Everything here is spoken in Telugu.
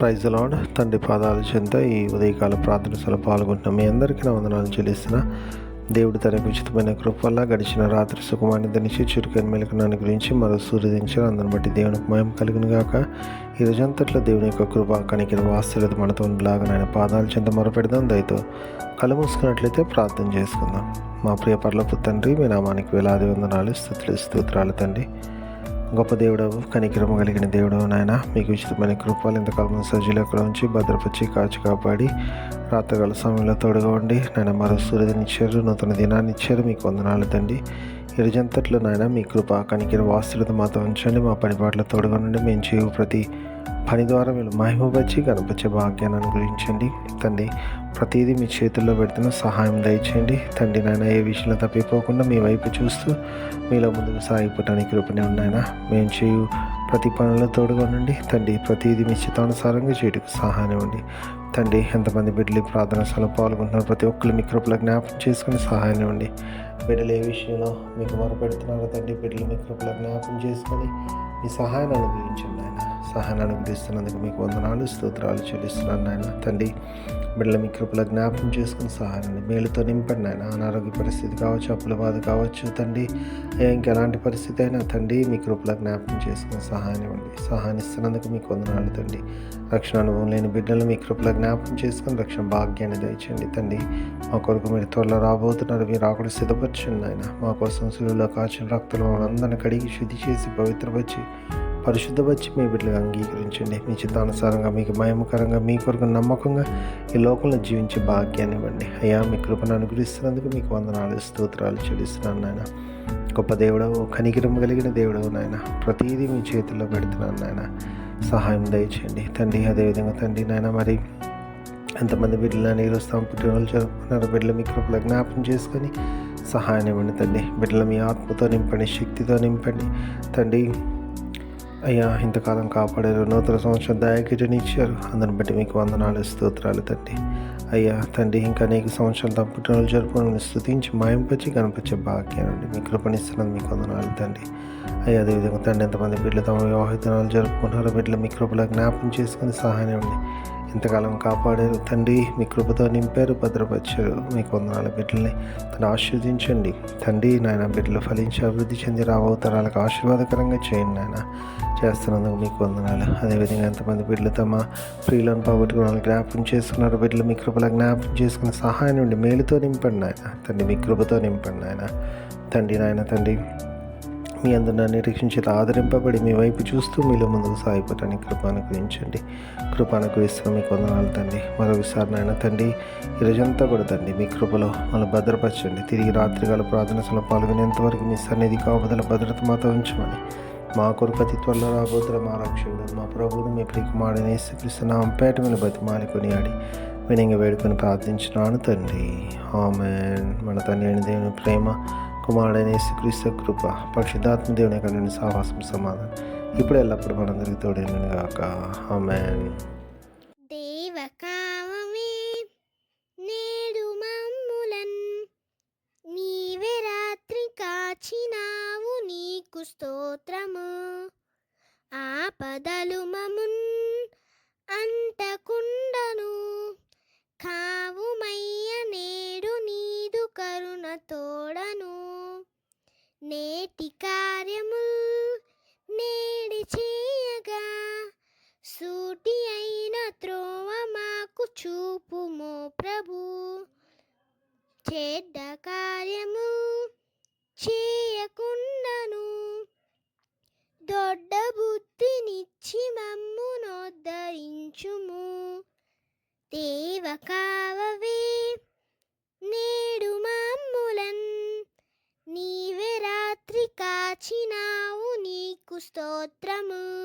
ప్రైజ్ లాడ్ తండ్రి పాదాల చెంత ఈ ఉదయకాల ప్రార్థన ప్రార్థనలో పాల్గొంటున్నాం మీ అందరికీ నా వందనాలు చెల్లిస్తున్న. దేవుడి తనకు ఉచితమైన కృప వల్ల గడిచిన రాత్రి సుఖమాన్ని ధనించి చురుకైన మెలకనాన్ని గురించి మరో సూర్యదించారు అందరిని బట్టి దేవునికి మయం కలిగిన గాక. ఈ రోజంతట్లో దేవుని యొక్క కృప కనికిన వాస్తవత మనతో ఉండలాగా ఆయన పాదాల చెంత మొరపెడదాం. దయతో కళ్ళు మూసుకున్నట్లయితే ప్రార్థన చేసుకుందాం. మా ప్రియ పర్లపు తండ్రి మీ నామానికి వేలాది వందనాలు స్థుతులు స్తోత్రాలు తండ్రి. గొప్ప దేవుడవు కనికరము కలిగిన దేవుడవు నాయన. మీకు ఉచితమైన కృపలు ఇంతకాలం సజ్జులు ఉంచి భద్రపరిచి కాచి కాపాడి రాత్రకాల సమయంలో తోడుగా ఉండి నాయన మరో సూర్యుని ఇచ్చారు నూతన దినాన్ని ఇచ్చారు మీకు వందనాలు తండి ఇరుజంతట్లో నాయన మీ కృప కనికిర వాస్తులతో మాతో ఉంచండి మా పనిపాట్ల తోడుగా ఉండి మేము చేయు ప్రతి పని ద్వారా మీరు మహిమపరిచి కనపరిచే భాగ్యాన్ని అనుగ్రహించండి తండ్రి. ప్రతిదీ మీ చేతుల్లో పెడుతున్న సహాయం దయచేయండి. తండ్రి నాయన ఏ విషయంలో తప్పిపోకుండా మీ వైపు చూస్తూ మీలో ముందుకు సాగిపోవడానికి కృపనే ఉన్నాయన మేము చేయు ప్రతి పనుల్లో తోడుగా ఉండండి. తండ్రి ప్రతిదీ మీ చిత్తానుసారంగా చేయటకు సహాయం ఇవ్వండి. తండ్రి ఎంతమంది బిడ్డలు ప్రార్థన సభలో పాల్గొంటున్నారు ప్రతి ఒక్కరు మీ కృపలో జ్ఞాపకం చేసుకుని సహాయం ఇవ్వండి. బిడ్డలు ఏ విషయంలో మీకు మొరపెడుతున్నారో తండ్రి బిడ్డలు మీ కృపలో జ్ఞాపకం చేసుకొని మీ సహాయాన్ని అనుగ్రహించండి ఆయన సహాయాన్ని అనుగ్రహిస్తున్నందుకు మీకు వందనాలు స్తోత్రాలు చెల్లిస్తున్నాను నాయన. తండ్రి బిడ్డల మీ కృపల జ్ఞాపకం చేసుకుని సహాయాన్ని మేలుతో నింపండి నాయన. అనారోగ్య పరిస్థితి కావచ్చు అప్పుల బాధ కావచ్చు తండ్రి ఇంకెలాంటి పరిస్థితి అయినా తండ్రి మీ కృపల జ్ఞాపకం చేసుకుని సహాయం ఇవ్వండి. సహాయం ఇస్తున్నందుకు మీకు వందనాలు తండ్రి. రక్షణ అనుభవం లేని బిడ్డలు మీ కృపల జ్ఞాపకం చేసుకుని రక్షణ భాగ్యాన్ని దయచేయండి తండ్రి. మా కొరకు మీరు త్వరలో రాబోతున్నారు మీరు రాకుండా సిద్ధపరచండి ఆయన మా కోసం సులువులో కాచిన రక్తంలో అందరిని కడిగి శుద్ధి చేసి పవిత్రపరిచి పరిశుద్ధపరిచి మీ బిడ్డలుగా అంగీకరించండి. మీ చిత్తానుసారంగా మీకు భయంకరంగా మీ కొరకు నమ్మకంగా ఈ లోకంలో జీవించే భాగ్యాన్ని ఇవ్వండి. అయ్యా మీ కృపను అనుగ్రహిస్తున్నందుకు మీకు వందనాలు స్తోత్రాలు చెల్లిస్తున్నాను నాయన. గొప్ప దేవుడవు కనికిరం కలిగిన దేవుడవు నాయన. ప్రతిదీ మీ చేతుల్లో పెడుతున్నాను నాయన. సహాయం దయచేయండి. తండ్రి అదేవిధంగా తండ్రి నాయన మరి ఎంతమంది బిడ్డలు నీరు పుట్టినరోజు జరుపుకున్నారు బిడ్డలు మీ కృపలో జ్ఞాపం చేసుకొని సహాయం ఇవ్వండి తండ్రి. బిడ్డలు మీ ఆత్మతో నింపండి శక్తితో నింపండి. తండ్రి అయ్యా ఇంతకాలం కాపాడారు. నూతన సంవత్సరం దయాకిటని ఇచ్చారు. అందరిని బట్టి మీకు వందనాలు స్తోత్రాలు తండ్రి అయ్యా తండ్రి ఇంకా అనేక సంవత్సరాలు తమ పుట్టినరోజు జరుపుకుని స్థుతించి మాయంపరిచి కనిపించే భాగ్యానండి మీ కృపణిస్తున్నది మీకు వందనాలు తండ్రి అయ్యా అదేవిధంగా తండ్రి ఎంతమంది బిడ్డలు తమ వివాహ దినాలు జరుపుకుంటున్నారో బిడ్డలు మీ కృపలో జ్ఞాపం చేసుకుని సహాయం అండి ఇంతకాలం కాపాడారు. తండ్రి మీ కృపతో నింపారు భద్రపరిచారు. మీ కొందనాల బిడ్డల్ని తను ఆశీర్వదించండి. తండ్రి నాయన బిడ్డలు ఫలించి అభివృద్ధి చెంది రాబోతరాలకు ఆశీర్వాదకరంగా చేయండి నాయన. చేస్తున్నందుకు మీకు వందనాలు. అదేవిధంగా ఎంతమంది బిడ్డలు తమ ప్రియులను పోగొట్టుకున్న జ్ఞాపకం చేసుకున్నారు బిడ్డలు మీ కృపలో జ్ఞాపకం చేసుకున్న సహాయం నుండి మేలుతో నింపండి నాయన. తండ్రి మీ కృపతో నింపండి నాయన. తండ్రి నాయన తండ్రి మీ అందరిని నిరీక్షించి ఆదరింపబడి మీ వైపు చూస్తూ మీలో ముందుకు సాగిపోవటానికి కృపాను గురించండి కృపాను అనుగ్రహిస్తున్న మీకు వందనాలు తండ్రి మరొకసారి నాయన తండ్రి ఈరోజంతా కూడా తండ్రి మీ కృపలో మనం భద్రపరచండి. తిరిగి రాత్రికాల ప్రార్థనలో పాల్గొనేంతవరకు మీ సన్నిధి కాపుదల భద్రత మాతో ఉంచమని మా కొరకు అతి త్వరలో రాబోతున్న మా రక్షకుడు మా ప్రభువును మీ ప్రికుమారుని యేసుక్రీస్తు పేట మీద బతిమాలి కొనియాడి వినంగా వేడుకొని ప్రార్థించినాను తండ్రి. ఆమెన్. మన తండ్రి అయిన దేవుని ప్రేమ కుమారుడైన యేసుక్రీస్తు కృప పరిశుద్ధాత్మ దేవుని యొక్క నేను సావాసం సమాధానం ఇప్పుడు ఎల్లప్పుడు మనందరికీ తోడైన కాక ఆమె దేవకామమే నేడు మమ్ములన్ నీవే రాత్రి కాచినావు నీకు స్తోత్రము. ఆపదలు మమున్ అంటకుండను కావుమయ్య చెడ్డ కార్యము చేయకుండాను. దొడ్డ బుద్ధినిచ్చి మమ్మునోద్ధరించుము దేవ కావవే నేడు మమ్ములన్. నీవే రాత్రి కాచినావు నీకు స్తోత్రము.